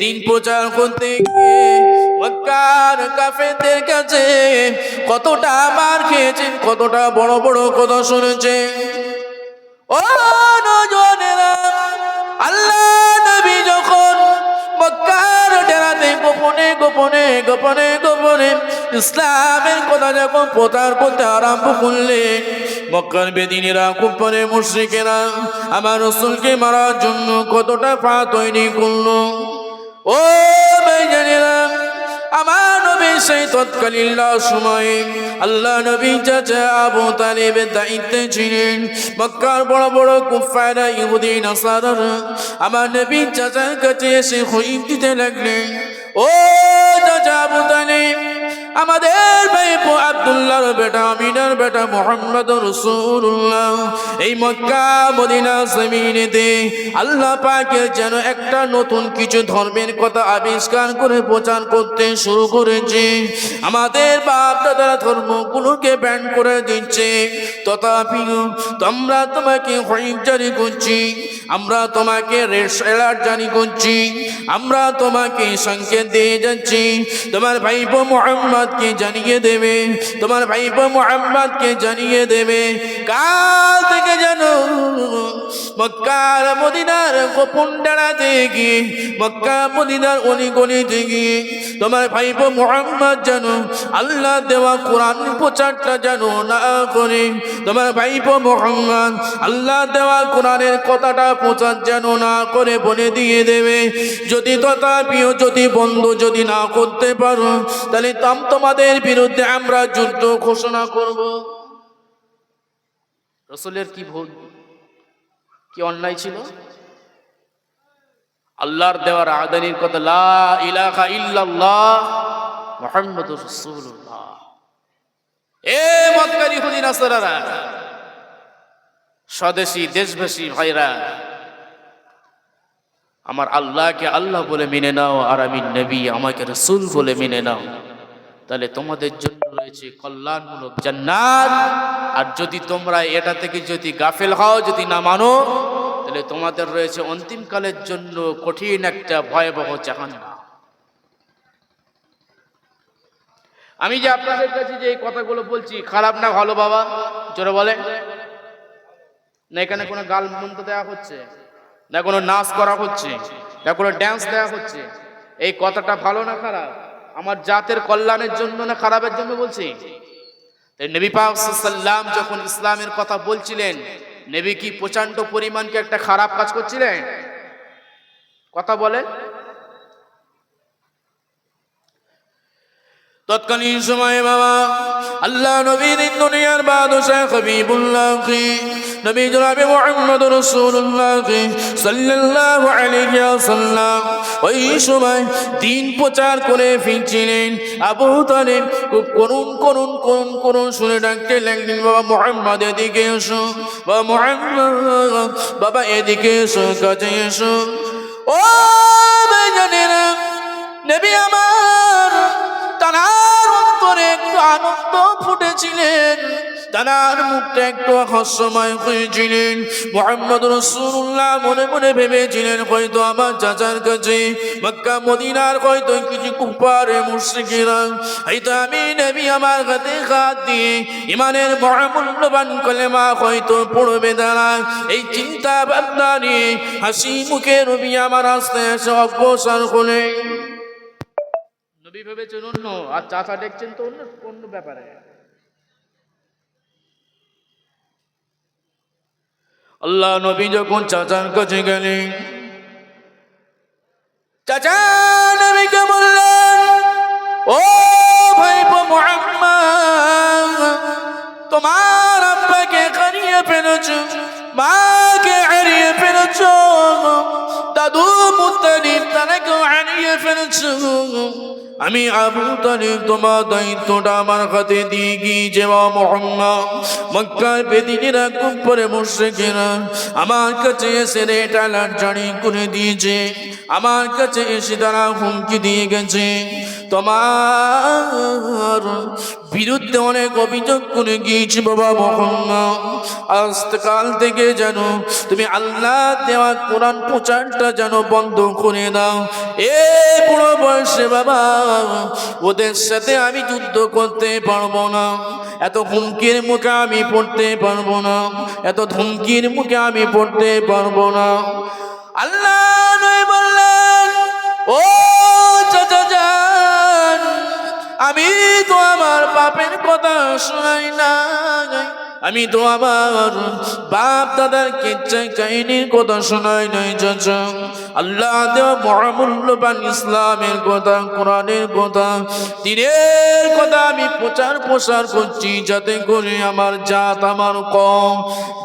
দিন কাছে কতটা মার খেয়েছেন, কতটা বড় বড় কথা শুনেছেন? ও আল্লাহ নবী যখন মক্কার ডেরাতে গোপনে গোপনে গোপনে গোপনে ইসলামের কথা যখন প্রচার করতে আরম্ভ করলেন মক্কার বেদিনীরা কুপনে মুশ্রিকেরা আমার রসুলকে মারার জন্য কতটা পা তৈরি করল। ও বেজানেরা আমার নবী সেই তৎকালীন সময়ে আল্লাহ নবী চাচা আবু তালেবের দায়িত্বে ছিলেন। মক্কার বড় বড় কুফায়রা ইহুদি, নাসারারা আমার নবী চাচার কাছে এসে হইম দিতে লাগলেন। ও চাচা আবু তালেব আমাদের ভাই আব্দুল্লাহর বেটা, আমিনার বেটা মোহাম্মদ রসুল্লাহ এই মক্কা মদিনা জমিনেতে আল্লাহ পাকের যেন একটা নতুন কিছু ধর্মের কথা আবিষ্কার করে প্রচার করতে শুরু করেছে। আমাদের বাপ দাদারা ধর্মগুলোকে ব্যান করে দিচ্ছে। তথাপিও তোমরা তোমাকে হইম জারি করছি। আমরা তোমাকে রেড অ্যালার্ট জারি করছি। আমরা তোমাকে সংকেত দিয়ে যাচ্ছি। তোমার ভাইপো মোহাম্মদকে জানিয়ে দেবে। তোমার ভাইপো মোহাম্মদকে জানিয়ে দেবে। কাল থেকে জানো মক্কার মদিনার গোপন ডাড়াতে গিয়ে মক্কা মদিনার অলি গলিতে গিয়ে তোমার ভাইপো মোহাম্মদ জানো আল্লাহ দেওয়া কোরআন প্রচারটা জানো না করে। তোমার ভাইপো মোহাম্মদ আল্লাহ দেওয়া কোরআনের কথাটা প্রচার যেন না করে বলে দিয়ে দেবে। যদি তথাপিও যদি বন্ধ যদি না করতে পারো, তাহলে তাম তোমাদের বিরুদ্ধে আমরা যুদ্ধ ঘোষণা করব। রসুলের কি ভুল? কি অন্যায় ছিল? আল্লাহর দেওয়ার আদানির কথা, লা ইলাহা ইল্লাল্লাহ মুহাম্মাদুর রাসূলুল্লাহ। এ মক্কারি হুদি নাসারারা, স্বদেশী, দেশবাসী, ভাইরা আমার আল্লাহকে আল্লাহ বলে মেনে নাও, আর আমি নবী, আমাকে রসুল বলে মেনে নাও। তাহলে তোমাদের জন্য রয়েছে কল্যাণমূলক জান্নাত। আর যদি তোমরা এটা থেকে যদি গাফেল হও, যদি না মানো, তাহলে তোমাদের রয়েছে অন্তিমকালের জন্য কঠিন একটা ভয়াবহ জাহান্নাম। আমি যে আপনাদের কাছে যে এই কথাগুলো বলছি, খারাপ না ভালো, বাবা? জোরে বলে না, এখানে কোনো গাল মন্ত দেওয়া হচ্ছে? না কোনো নাচ করা হচ্ছে, না কোনো ড্যান্স দেওয়া হচ্ছে। এই কথাটা ভালো না খারাপ? আমার জাতের কল্যাণের জন্য না খারাপের জন্য বলছি? তাই নবী পাক সাল্লাম যখন ইসলামের কথা বলছিলেন, নবী কি প্রচণ্ড পরিমাণকে একটা খারাপ কাজ করছিলেন? কথা বলে তৎকালীন সময়ে বাবা, আল্লাহ নবীর দুনিয়ার বাদশাহ হাবিবুল্লাহ নবী জনাবে মুহাম্মদ রাসূলুল্লাহ সাল্লাল্লাহু আলাইহি ওয়াসাল্লাম। ওই সময় দিন প্রচার করে ফিরছিলেন আবু তালিব। খুব করুণ করুণ করুণ করুণ শুনে ডাকতে লাগলেন, বাবা মুহাম্মদ, এদিকে এসো, বাবা মুহাম্মদ, বাবা এদিকে এসো কাছে এসো। ও বেজানেরা নবী আমার একটু আনন্দ ফুটেছিলেন। তানার মুখটা একটু হাস্যময় হয়েছিলেন। মোহাম্মদ রসুল্লাহ মনে মনে ভেবেছিলেন, হয়তো আমার চাচার কাছে মক্কা, মদিনার হয়তো কিছু কুপারে মুশ্রিকেরা। হয়তো আমি নেবি আমার হাতে হাত দিয়ে ইমানের মহামূল্যবান কলেমা হয়তো পড়বে দাঁড়া এই চিন্তা ভাবনা নিয়ে হাসি মুখে রবি আমার আস্তে এসে অগ্রসর হলেন। নবী ভেবেছেন অন্য, আর চাচা দেখছেন তো অন্য অন্য ব্যাপারে। আল্লাহ নবী যখন চাচার কাছে গেলেন, চাচা নবীকে বললেন, ও মোহাম্মদ, তোমার আব্বাকে হারিয়ে ফেলেছ, মাকে হারিয়ে ফেলেছ, দাদু মুতালিব তারাকে হারিয়ে ফেলেছ আমি আবু তালিব, তোমার দায়িত্বটা আমার হাতে দিয়ে গিয়েছে বা মোহাম্মদ। মক্কার বেদিনীরা খুব পরে বসে কেনা আমার কাছে এসে রে টালার জারি করে দিয়েছে। আমার কাছে এসে তারা হুমকি দিয়ে গেছে। তোমার বিরুদ্ধে অনেক অভিযোগ করে গিয়েছি, বাবা মোহাম্মদ আজকাল থেকে যেন তুমি আল্লাহ দেওয়া কোরআন প্রচারটা যেন বন্ধ করে দাও। এ বুড়ো বয়সে বাবা, ওদের সাথে আমি যুদ্ধ করতে পারব না। এত হুমকির মুখে আমি পড়তে পারব না। এত ধুমকির মুখে আমি পড়তে পারব না। আল্লাহ নয় বললেন, ও আমি তো আমার বাপের কথা শোনাই না আমি তো আমার বাপ দাদার কেচ্ছা কাহিনীর কথা শোনাই নাই, চাচা। আল্লাহ দেওয়া মহামূল্যবান ইসলামের কথা, কোরআনের কথা। দিনের কথা আমি প্রচার প্রসার করছি, যাতে করে আমার জাত আমার কম।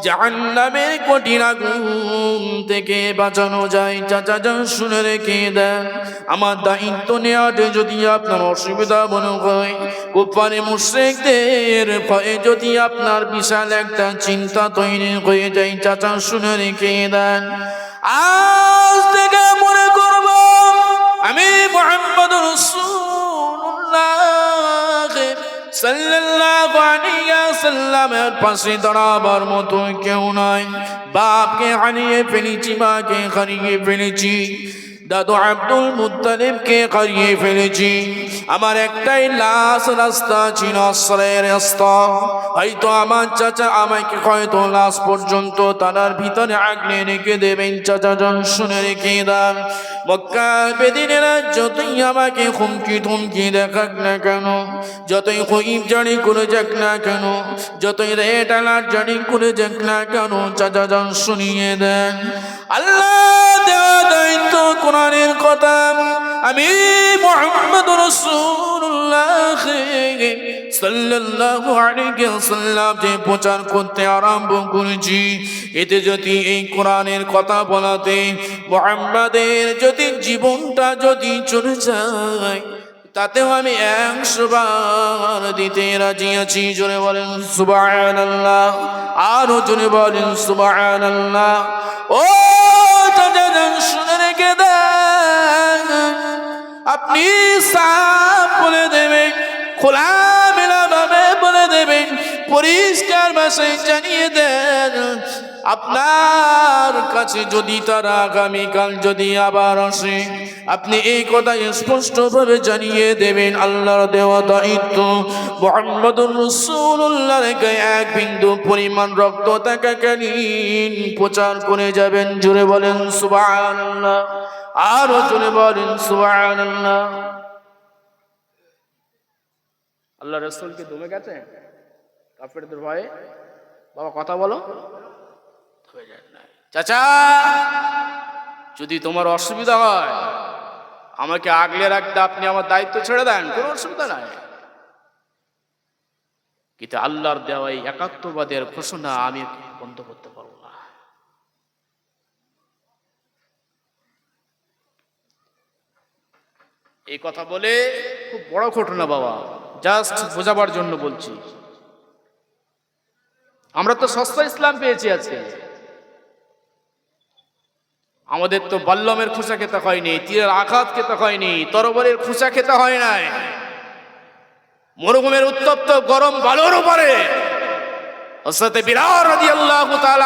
জাহান্নামের কঠিন আগুন থেকে বাঁচানো যায়। চাচা যান শুনে রেখে দেন। আমার দায়িত্ব নেওয়াতে যদি আপনার অসুবিধা মনে হয় কুপারে মুশ্রেকদের ভয়ে যদি আপনার বিশাল একটা চিন্তা তৈরি হয়ে যায়, চাচা, শুনে রেখে দেন। আজ থেকে মনে করব, আমি মোহাম্মদ রসুল্লাহ ওয়াসাল্লামের পাশে দাঁড়াবার মতো কেউ নয় বাপকে হারিয়ে ফেলেছি মাকে হারিয়ে ফেলেছি। দাদু আব্দুল মুত্তালিবকে হারিয়ে ফেলেছি। আমার একটাই লাশ রাস্তা ছিল আশ্রয়ের রাস্তা। হয়তো আমার চাচা আমাকে হয়তো লাশ পর্যন্ত তারার ভিতরে আগলে রেখে দেবেন। চাচা জন শুনে রেখে দেন মক্কা বেদিনেরা যতই আমাকে হুমকি ধুমকি দেখাক না কেন, যতই হইব জানি করে যাক না কেন, যতই রেট আলার জানি করে যাক না কেন, চাচা জন শুনিয়ে দেন, আল্লাহ দেওয়া দায়িত্ব কোরআনের কথা। আমি মোহাম্মদ রসুল্লাহ সাল্লাল্লাহু আলাইহি ওয়াসাল্লাম যে প্রচার করতে আরম্ভ করেছি, এতে যদি এই কোরআনের কথা বলাতে মোহাম্মদের যদি জীবনটা যদি চলে যায়, তাতেও আমি একশো বার দিতে রাজি আছি। জোরে বলেন সুবাহ আরও জোরে বলেন সুবাহ ও চাচা যান রেখে দেন। আপনি সাপ বলে দেবেন খোলা মেলা ভাবে বলে দেবেন, পরিষ্কার ভাষায় জানিয়ে দেন। আপনার কাছে যদি তারা আগামীকাল যদি আবার আসে, আপনি এই কথা স্পষ্টভাবে জানিয়ে দেবেন, আল্লাহর দেওয়া দায়িত্ব। মোহাম্মদুর রসুল্লাহ এক বিন্দু পরিমাণ রক্ত থাকাকালীন প্রচার করে যাবেন জুড়ে বলেন সুবাহ আরও জুড়ে বলেন সুবাহ আল্লাহ রসুলকে দমে গেছে? কাফেরদের ভয়ে? বাবা, কথা বলো। চাচা, যদি তোমার অসুবিধা হয়, আমাকে আগলে রাখতে আপনি আমার দায়িত্ব ছেড়ে দেন, কোনো অসুবিধা নাই। কিন্তু আল্লাহর দেওয়া এই একাত্মবাদের ঘোষণা আমি বন্ধ করতে পারব না। এই কথা বলে খুব বড় ঘটনা বাবা জাস্ট বোঝাবার জন্য বলছি। আমরা তো সস্তা ইসলাম পেয়েছি আজকে। আমাদের তো বল্লমের খোসা খেতে হয়নি, তীরের আঘাত খেতে হয়নি, তরবরের খোসা খেতে হয় নাই। মরুভূমের উত্তপ্ত গরম বালুর উপরে সাথে বিরাট রাজি আল্লাহ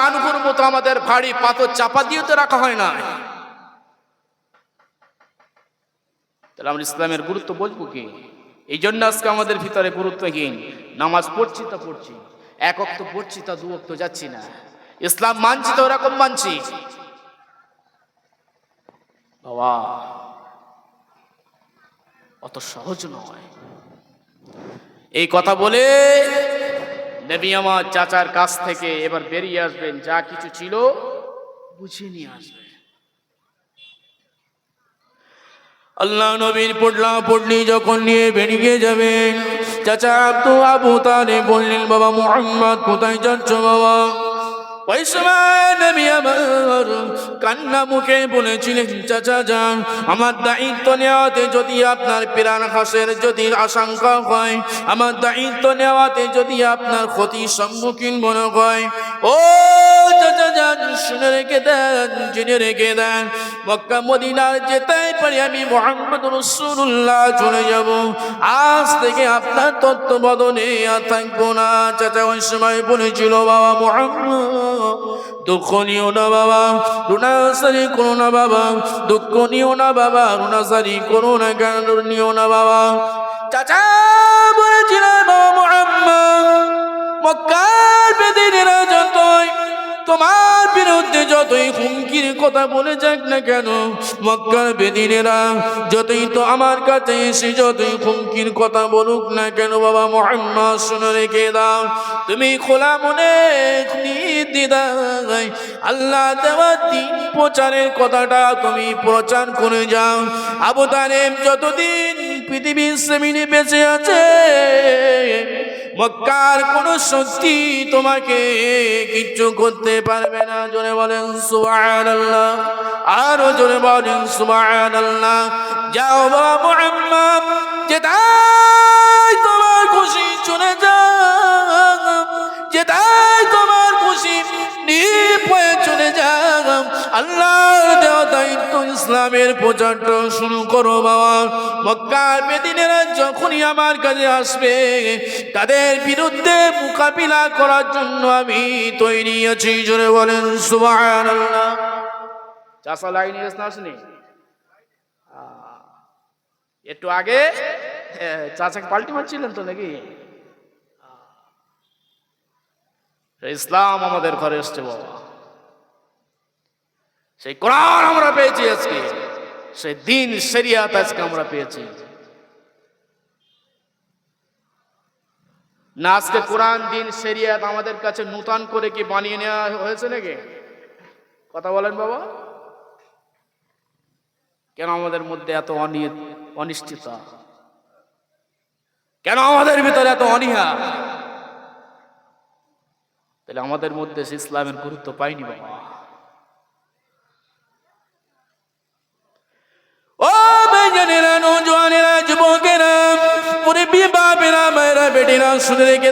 আনুকুর মতো আমাদের ভারী পাথর চাপা দিয়ে তো রাখা হয় না তাহলে আমরা ইসলামের গুরুত্ব বলব কি? এই জন্য আজকে আমাদের ভিতরে গুরুত্বহীন, নামাজ পড়ছি তা পড়ছি, এক অক্ত পড়ছি তা দু অক্ত যাচ্ছি না। ইসলাম মানছি তো ওরকম মানছি। বাবা। অত সহজ নয়। এই কথা বলে নবী আমার চাচার কাছ থেকে এবার বেরিয়ে আসবেন, যা কিছু ছিল বুঝিয়ে নিয়ে আসবেন। আল্লাহ নবীর পড়লা পড়লি যখন নিয়ে বেরিয়ে যাবেন, চাচা আব্দু আবু তারে বললেন, বাবা, মোহাম্মদ, কোথায় যাচ্ছ বাবা? আমার কান্না মুখে বলেছিলেন, চাচা আমার দায়িত্ব নেওয়াতে যদি আপনার যদি আশঙ্কা আমার দায়িত্ব নেওয়াতে যদি আপনার ক্ষতির সম্মুখীন মনে হয়, ও যান, শুনে রেখে দেন, জেনে রেখে দেন। মক্কা মদিনার যেতে পারি আমি মোহাম্মদ রসুল্লাহ চলে যাব। আজ থেকে আপনার তত্ত্ববদনে আর থাকব না। চাচা ওই সময় বলেছিল, বাবা মোহাম্মদ, দুঃখ নিও না বাবা রুনাসারি করো না বাবা, দুঃখ নিও না বাবা রুনাসারি করো না কেন নিও না বাবা। চাচা বলেছিল, বাবা মোহাম্মদ, মক্কার বেদিনেরা যতই তোমার বিরুদ্ধে যতই হুমকির কথা বলে যাক না কেন, মক্কার বেদিনেরা যতই তো আমার কাছে এসে যতই হুমকির কথা বলুক না কেন, বাবা মোহাম্মদ, শুনে রেখে দাও। তুমি খোলা মনে দিদাই আল্লাহ দেওয়া দিন প্রচারের কথাটা তুমি প্রচার করে যাও। আবু তালেব যতদিন পৃথিবীর সেমিনে বেঁচে আছে মক্কার কোন শক্তি তোমাকে কিচ্ছু করতে পারবে না। জোরে বলেন আল্লাহ আরও জোরে বলেন আল্লাহ যাও বাবা মোহাম্মদ যেটাই তোমার খুশি চলে যাও। যেটাই তোমার খুশি নির্ভয়ে চলে যাও। আল্লাহর দায়িত্ব ইসলামের প্রচারটা শুরু করো বাবা। মক্কার বেদিনেরা যখনই আমার কাছে আসবে, তাদের বিরুদ্ধে মোকাবিলা করার জন্য আমি তৈরি আছি, জোরে বলেন চাষা লাইনে আসেনি? একটু আগে চাচাকে পাল্টি মারছিলেন তো নাকি? ইসলাম আমাদের ঘরে এসছে বাবা। সেই কোরআন আমরা পেয়েছি আজকে। সেই দিন, শরিয়াত আজকে আমরা পেয়েছি। না, আজকে কোরআন, দিন, শরিয়াত আমাদের কাছে নূতন করে কি বানিয়ে নেওয়া হয়েছে নাকি? কথা বলেন বাবা। কেন আমাদের মধ্যে এত অনি- অনিশ্চিতা কেন আমাদের ভিতরে এত অনীহা? তাহলে আমাদের মধ্যে সে ইসলামের গুরুত্ব পাইনি বাবা ও বেজনেরা নৌজওয়ানেরা যুবকেরা মুরব্বী বাপেরা, মায়েরা, বেটিরা, শুনে রেখে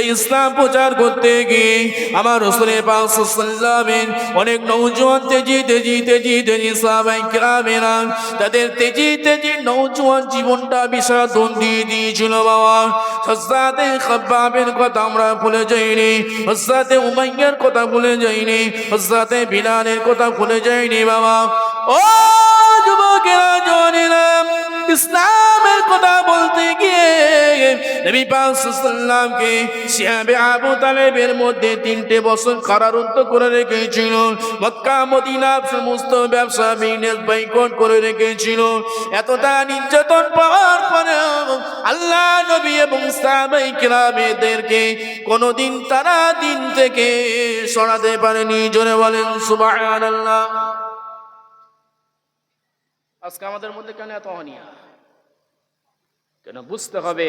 এই ইসলাম প্রচার করতে গিয়ে আমার রসুলে পাকের অনেক নৌজওয়ান তেজি তেজি তেজি তেজি সাহাবাই কেরামেরা, তাদের তেজি তেজি নৌজওয়ান জীবনটা বিষাদন দিয়ে দিয়েছিল বাবা। হসাতে খাব্বাবের কথা আমরা ভুলে যাইনি হসাতে উমাইয়ার কথা ভুলে যাইনি হসাতে বিলালের কথা ভুলে যাইনি বাবা। ও জনেরা ইসলামের কথা বলতে গিয়ে নবী আবু তালেবের মধ্যে তিনটে বছর করে রেখেছিল। মক্কা, মদিনা, সমস্ত ব্যবসা বিজনেস বয়কট করে রেখেছিল। এতটা নির্যাতন পাওয়ার পরে আল্লাহ নবী এবং সাহাবাই কিরামেদেরকে কোনোদিন তারা দিন থেকে সরাতে পারেনি। জোরে বলেন, সুবহানাল্লাহ। আজকে আমাদের মধ্যে কেন এত অনিয়া কেন বুঝতে হবে,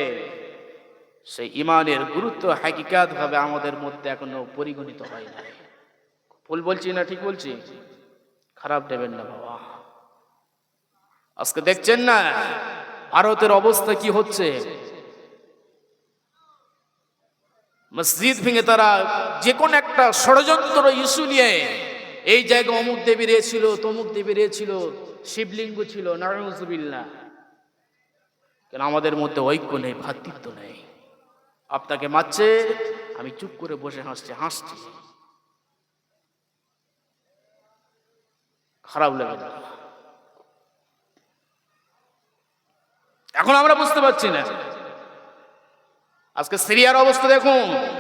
সেই ইমানের গুরুত্ব হাকিকাত ভাবে আমাদের মধ্যে এখনও পরিগণিত হয় না ভুল বলছি না ঠিক বলছি? খারাপ দেবেন না বাবা। আজকে দেখছেন না, ভারতের অবস্থা কি হচ্ছে? মসজিদ ভেঙে তারা যে কোনো একটা ষড়যন্ত্র ইস্যু নিয়ে, এই জায়গায় অমুক দেবী ছিল তমুক দেবী ছিল শিবলিঙ্গ ছিল নারায়ণজুবিল্লা কেন আমাদের মধ্যে ঐক্য নেই ভ্রাতৃত্ব নেই? আপনাকে মারছে, আমি চুপ করে বসে হাসছি হাসছি। খারাপ লাগে এখন আমরা বুঝতে পারছি না। আজকে সিরিয়ার অবস্থা দেখুন।